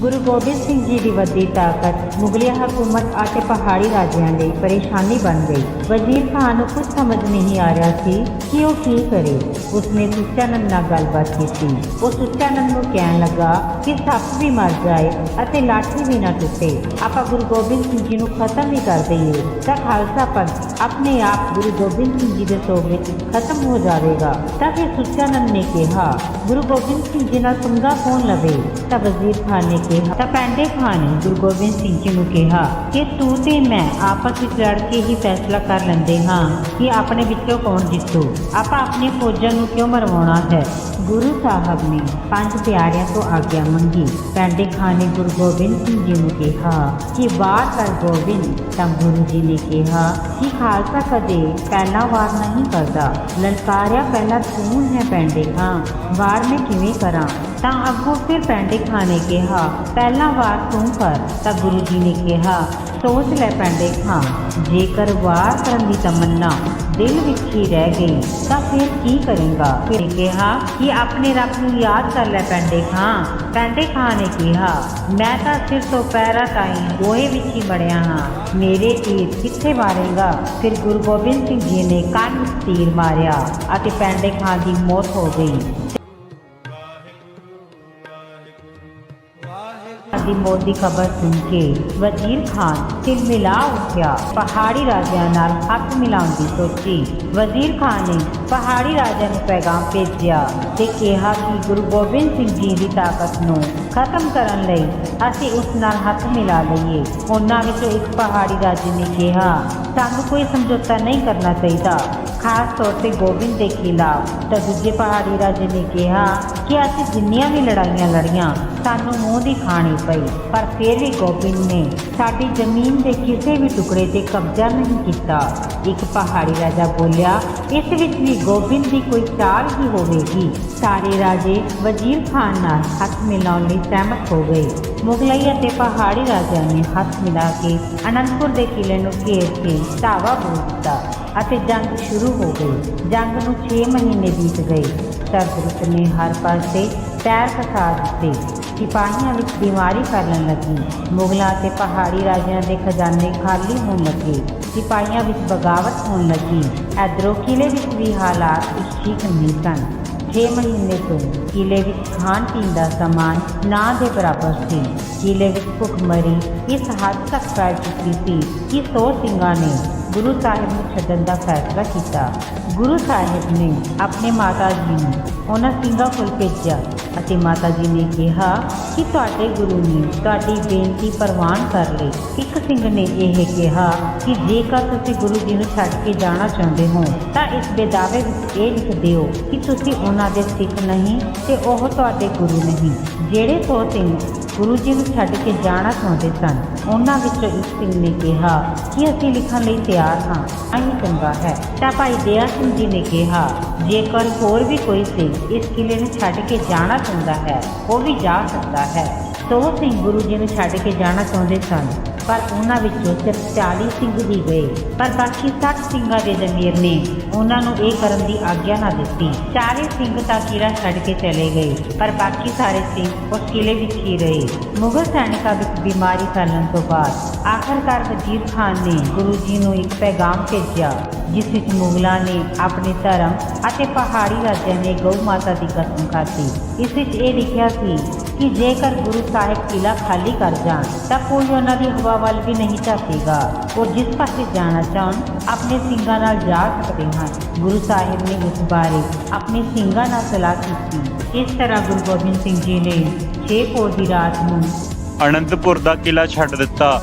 ਗੁਰੂ ਗੋਬਿੰਦ ਸਿੰਘ ਜੀ ਦੀ ਵੱਡੀ ਤਾਕਤ ਮੁਗਲਿਆ ਹਕੂਮਤ ਅਤੇ ਪਹਾੜੀ ਰਾਜਿਆਂ ਲਈ ਪਰੇਸ਼ਾਨੀ ਬਣ ਗਈ ਵਜ਼ੀਰ ਖਾਨ ਨੂੰ ਕੁਝ ਸਮਝ ਨਹੀਂ ਆ ਰਿਹਾ ਸੀ ਕਿ ਉਹ ਕੀ ਕਰੇ ਉਸਨੇ ਸੁੱਚਾਨੰਦ ਨਾਲ ਗੱਲਬਾਤ ਕੀਤੀ ਉਹ ਸੁੱਚਾਨੰਦ ਨੂੰ ਕਹਿਣ ਲੱਗਾ ਕਿ ਸੱਪ ਵੀ ਮਰ ਜਾਏ ਅਤੇ ਲਾਠੀ ਵੀ ਨਾ ਟੁੱਟੇ ਆਪਾਂ ਗੁਰੂ ਗੋਬਿੰਦ ਸਿੰਘ ਜੀ ਨੂੰ ਖਤਮ ਹੀ ਕਰ ਦਈਏ ਤਾਂ ਖਾਲਸਾ ਪੰਥ ਆਪਣੇ ਆਪ ਗੁਰੂ ਗੋਬਿੰਦ ਸਿੰਘ ਜੀ ਦੇ ਸੋਗ ਵਿੱਚ ਖਤਮ ਹੋ ਜਾਵੇਗਾ ਤਾਂ ਫਿਰ ਸੁੱਚਾਨੰਦ ਨੇ ਕਿਹਾ ਗੁਰੂ ਗੋਬਿੰਦ ਸਿੰਘ ਜੀ ਨਾਲ ਪੰਗਾ ਕੌਣ ਲਵੇ ਤਾਂ ਵਜ਼ੀਰ ਖਾਨ ਨੇ ਕਿਹਾ ਤਾਂ ਪੈਂਡੇ ਖਾਨ ਨੇ ਗੁਰੂ ਗੋਬਿੰਦ ਸਿੰਘ ਜੀ ਨੂੰ ਕਿਹਾ ਕਿ ਤੂੰ ਤੇ ਮੈਂ ਆਪਸ ਵਿੱਚ ਲੜ ਕੇ ਹੀ ਫੈਸਲਾ ਕਰ ਲੈਂਦੇ ਹਾਂ ਕਿ ਆਪਣੇ ਵਿੱਚੋਂ ਕੌਣ ਜਿੱਤੂ, ਆਪਾਂ ਆਪਣੀ ਫੌਜਾਂ ਨੂੰ ਕਿਉਂ ਮਰਵਾਉਣਾ ਹੈ? ਗੁਰੂ ਸਾਹਿਬ ਨੇ ਪੰਜ ਪਿਆਰਿਆਂ ਤੋਂ ਆਗਿਆ ਮੰਗੀ। ਪੈਂਡੇ ਖਾਨ ਨੇ ਗੁਰੂ ਗੋਬਿੰਦ ਸਿੰਘ ਜੀ ਨੂੰ ਕਿਹਾ ਕਿ ਵਾਰ ਕਰ ਗੋਬਿੰਦ ਤਾਂ ਗੁਰੂ ਜੀ ਨੇ ਕਿਹਾ ਕਿ ਖਾਲਸਾ ਕਦੇ ਪਹਿਲਾ ਵਾਰ ਨਹੀਂ ਕਰਦਾ। ਲਲਕਾਰਿਆ ਪਹਿਲਾ ਤੂੰ ਹੈ ਪੈਂਡੇ ਖਾਂ ਵਾਰ ਮੈਂ ਕਿਵੇਂ ਕਰਾਂ? ਤਾਂ ਅੱਗੋਂ ਫਿਰ ਪੈਂਡੇ ਖਾਂ ਨੇ ਕਿਹਾ ਪਹਿਲਾ ਵਾਰ ਤੂੰ ਕਰ ਤਾਂ ਗੁਰੂ ਜੀ ਨੇ ਕਿਹਾ, ਸੋਚ ਲੈ ਪੈਂਡੇ ਖਾਂ, ਜੇਕਰ ਵਾਰ ਕਰਨ ਦੀ ਤਮੰਨਾ ਦਿਲ ਵਿੱਚ ਹੀ ਰਹਿ ਗਈ, ਤਾਂ ਫਿਰ ਕੀ ਕਰੇਗਾ? ਫਿਰ ਕਿਹਾ ਕਿ ਆਪਣੇ ਰੱਬ ਨੂੰ ਯਾਦ ਕਰ ਲੈ ਪੈਂਡੇ ਖਾਂ। ਪੈਂਡੇ ਖਾਂ ਨੇ ਕਿਹਾ, ਮੈਂ ਤਾਂ ਸਿਰ ਤੋਂ ਪੈਰਾਂ ਤਾਈਂ ਗੋਹੇ ਵਿੱਚ ਹੀ ਮੜਿਆ ਹਾਂ। ਮੇਰੇ ਤੀਰ ਕਿੱਥੇ ਮਾਰੇਗਾ? ਫਿਰ ਗੁਰੂ ਗੋਬਿੰਦ ਸਿੰਘ ਜੀ ਨੇ ਕੰਨ ਵਿੱਚ ਤੀਰ ਮਾਰਿਆ ਅਤੇ ਪੈਂਡੇ ਖਾਂ ਦੀ ਮੌਤ ਹੋ ਗਈ। ਦੀ ਮੌਤ ਦੀ ਖਬਰ ਸੁਣ ਕੇ ਵਜ਼ੀਰ ਖਾਨ ਸਿਰ ਉੱਠਿਆ। ਪਹਾੜੀ ਰਾਜਿਆਂ ਨਾਲ ਹੱਥ ਮਿਲਾਉਣ ਦੀ ਸੋਚੀ। ਵਜ਼ੀਰ ਖਾਨ ਨੇ ਪਹਾੜੀ ਰਾਜਿਆਂ ਨੂੰ ਪੈਗਾਮ ਭੇਜਿਆ ਤੇ ਕਿਹਾ ਕਿ ਗੁਰੂ ਗੋਬਿੰਦ ਸਿੰਘ ਜੀ ਦੀ ਤਾਕਤ ਨੂੰ ਖਤਮ ਕਰਨ ਲਈ ਅਸੀਂ ਉਸ ਨਾਲ ਹੱਥ ਮਿਲਾ ਲਈਏ। ਉਹਨਾਂ ਵਿੱਚੋਂ ਇੱਕ ਪਹਾੜੀ ਰਾਜੇ ਨੇ ਕਿਹਾ, ਸਾਨੂੰ ਕੋਈ ਸਮਝੌਤਾ ਨਹੀਂ ਕਰਨਾ ਚਾਹੀਦਾ। ਖਾਸ ਤੌਰ ਤੇ ਗੋਬਿੰਦ ਦੇ ਖਿਲਾਫ। ਤਾਂ ਦੂਜੇ ਪਹਾੜੀ ਰਾਜੇ ਨੇ ਕਿਹਾ ਕਿ ਅਸੀਂ ਜਿੰਨੀਆਂ ਵੀ ਲੜਾਈਆਂ ਲੜੀਆਂ, ਸਾਨੂੰ ਮੂੰਹ ਦੀ ਖਾਣੀ ਪਈ। ਪਰ ਫਿਰ ਵੀ ਗੋਬਿੰਦ ਨੇ ਸਾਡੀ ਜ਼ਮੀਨ ਦੇ ਕਿਸੇ ਵੀ ਟੁਕੜੇ ਤੇ ਕਬਜ਼ਾ ਨਹੀਂ ਕੀਤਾ। ਇੱਕ ਪਹਾੜੀ ਰਾਜਾ ਬੋਲਿਆ, ਇਸ ਵਿੱਚ ਵੀ ਗੋਬਿੰਦ ਦੀ ਕੋਈ ਚਾਲ ਹੀ ਹੋਵੇਗੀ। ਸਾਰੇ ਰਾਜੇ ਵਜ਼ੀਰ ਖਾਨ ਨਾਲ ਹੱਥ ਮਿਲਾਉਣ ਲਈ ਸਹਿਮਤ ਹੋ ਗਏ। ਮੁਗਲਈ ਅਤੇ ਪਹਾੜੀ ਰਾਜਿਆਂ ਨੇ ਹੱਥ ਮਿਲਾ ਕੇ ਅਨੰਦਪੁਰ ਦੇ ਕਿਲੇ ਨੂੰ ਘੇਰ ਕੇ ਧਾਵਾ ਬੋਲ ਦਿੱਤਾ। ਅਤੇ ਜੰਗ ਸ਼ੁਰੂ ਹੋ ਗਈ। ਜੰਗ ਨੂੰ 6 ਮਹੀਨੇ ਬੀਤ ਗਏ। ਸਰਦਰੁੱਤ ਨੇ ਹਰ ਪਾਸੇ ਪੈਰ ਫਸਾ ਦਿੱਤੇ। ਸਿਪਾਹੀਆਂ ਵਿੱਚ ਬਿਮਾਰੀ ਫੈਲਣ ਲੱਗੀ। ਮੁਗਲਾਂ ਅਤੇ ਪਹਾੜੀ ਰਾਜਿਆਂ ਦੇ ਖਜ਼ਾਨੇ ਖਾਲੀ ਹੋਣ ਲੱਗੇ। ਸਿਪਾਹੀਆਂ ਵਿੱਚ ਬਗਾਵਤ ਹੋਣ ਲੱਗੀ। ਐਦਰੋ ਕਿਲੇ ਵਿੱਚ ਵੀ ਹਾਲਾਤ ਕੁਛ ਠੀਕ ਨਹੀਂ ਸਨ। 6 ਮਹੀਨੇ ਤੋਂ ਕਿਲੇ ਵਿੱਚ ਖਾਣ ਪੀਣ ਦਾ ਸਮਾਨ ਨਾ ਦੇ ਬਰਾਬਰ ਸੀ। ਕਿਲੇ ਵਿੱਚ ਭੁੱਖਮਰੀ ਇਸ ਹੱਦ ਤੱਕ ਫੈਲ ਚੁੱਕੀ ਸੀ ਕਿ ਸੌ ਸਿੰਘਾਂ ਨੇ ਗੁਰੂ ਸਾਹਿਬ ਨੂੰ ਛੱਡਣ ਦਾ ਫੈਸਲਾ ਕੀਤਾ। ਗੁਰੂ ਸਾਹਿਬ ਨੇ ਆਪਣੇ ਮਾਤਾ ਜੀ ਨੂੰ ਉਹਨਾਂ ਸਿੰਘਾਂ ਕੋਲ ਭੇਜਿਆ ਅਤੇ ਮਾਤਾ ਜੀ ਨੇ ਕਿਹਾ ਕਿ ਤੁਹਾਡੇ ਗੁਰੂ ਨੇ ਤੁਹਾਡੀ ਬੇਨਤੀ ਪ੍ਰਵਾਨ ਕਰ ਲਈ। ਇੱਕ ਸਿੰਘ ਨੇ ਇਹ ਕਿਹਾ ਕਿ ਜੇਕਰ ਤੁਸੀਂ ਗੁਰੂ ਜੀ ਨੂੰ ਛੱਡ ਕੇ ਜਾਣਾ ਚਾਹੁੰਦੇ ਹੋ, ਤਾਂ ਇਸ ਦੇ ਦਾਅਵੇ ਵਿੱਚ ਇਹ ਲਿਖ ਦਿਓ ਕਿ ਤੁਸੀਂ ਉਹਨਾਂ ਦੇ ਸਿੱਖ ਨਹੀਂ ਤੇ ਉਹ ਤੁਹਾਡੇ ਗੁਰੂ ਨਹੀਂ, ਜਿਹੜੇ ਸੌ ਸਿੰਘ ਗੁਰੂ ਜੀ ਨੂੰ ਛੱਡ ਕੇ ਜਾਣਾ ਚਾਹੁੰਦੇ ਸਨ। ਉਹਨਾਂ ਵਿੱਚੋਂ ਇੱਕ ਸਿੰਘ ਨੇ ਕਿਹਾ, ਕਿ ਅਸੀਂ ਲਿਖਣ ਲਈ ਤਿਆਰ ਹਾਂ? ਅਹੀਂ ਚੰਗਾ ਹੈ। ਤਾਂ ਭਾਈ ਦਇਆ ਸਿੰਘ ਜੀ ਨੇ ਕਿਹਾ, ਜੇਕਰ ਹੋਰ ਵੀ ਕੋਈ ਸਿੰਘ ਇਸ ਕਿਲੇ ਨੂੰ ਛੱਡ ਕੇ ਜਾਣਾ ਚਾਹੁੰਦਾ ਹੈ, ਉਹ ਵੀ ਜਾ ਸਕਦਾ ਹੈ। ਸੋ ਸਿੰਘ ਗੁਰੂ ਜੀ ਨੂੰ ਛੱਡ ਕੇ ਜਾਣਾ ਚਾਹੁੰਦੇ ਸਨ। ਪਰ ਉਹਨਾਂ ਵਿੱਚੋਂ ਸਿਰਫ 40 ਸਿੰਘ ਹੀ ਗਏ। ਪਰ ਬਾਕੀ 60 ਸਿੰਘਾਂ ਦੇ ਜ਼ਮੀਰ ਨੇ ਉਹਨਾਂ ਨੂੰ ਇਹ ਕਰਨ ਦੀ ਆਗਿਆ ਨਾ ਦਿੱਤੀ। 40 ਸਿੰਘ ਤਾਂ ਕਿਲਾ ਛੱਡ ਕੇ ਚਲੇ ਗਏ, ਪਰ ਬਾਕੀ ਸਾਰੇ ਸਿੰਘ ਉਸ ਕਿਲੇ ਵਿੱਚ ਹੀ ਰਹੇ। ਮੁਗਲ ਸੈਨਿਕਾਂ ਵਿੱਚ ਬਿਮਾਰੀ ਫੈਲਣ ਤੋਂ ਬਾਅਦ ਆਖਰਕਾਰ ਵਜ਼ੀਰ ਖਾਨ ਨੇ ਗੁਰੂ ਜੀ ਨੂੰ ਇੱਕ ਪੈਗਾਮ ਭੇਜਿਆ, ਜਿਸ ਵਿੱਚ ਮੁਗਲਾਂ ਨੇ ਆਪਣੇ ਧਰਮ ਅਤੇ ਪਹਾੜੀ ਰਾਜਿਆਂ ਨੇ ਗਊ ਮਾਤਾ ਦੀ ਕਸਮ ਖਾਧੀ। ਇਸ ਵਿੱਚ ਇਹ ਲਿਖਿਆ ਸੀ ਕਿ ਜੇਕਰ ਗੁਰੂ ਸਾਹਿਬ ਕਿਲਾ ਖਾਲੀ ਕਰ ਜਾਣ, ਤਾਂ ਕੋਈ ਉਹਨਾਂ ਦੀ ਹਵਾ ਵੱਲ ਵੀ ਨਹੀਂ ਝਾਕੇਗਾ। ਉਹ ਜਿਸ ਪਾਸੇ ਜਾਣਾ ਚਾਹਣ, ਆਪਣੇ ਸਿੰਘਾਂ ਨਾਲ ਜਾ ਸਕਦੇ ਹਨ। ਗੁਰੂ ਸਾਹਿਬ ਨੇ ਇਸ ਬਾਰੇ ਆਪਣੇ ਸਿੰਘਾਂ ਨਾਲ ਸਲਾਹ ਕੀਤੀ। ਇਸ ਤਰ੍ਹਾਂ ਗੁਰੂ ਗੋਬਿੰਦ ਸਿੰਘ ਜੀ ਨੇ 6 ਪੋਹ ਦੀ ਰਾਤ ਨੂੰ ਅਨੰਦਪੁਰ ਦਾ ਕਿਲਾ ਛੱਡ ਦਿੱਤਾ।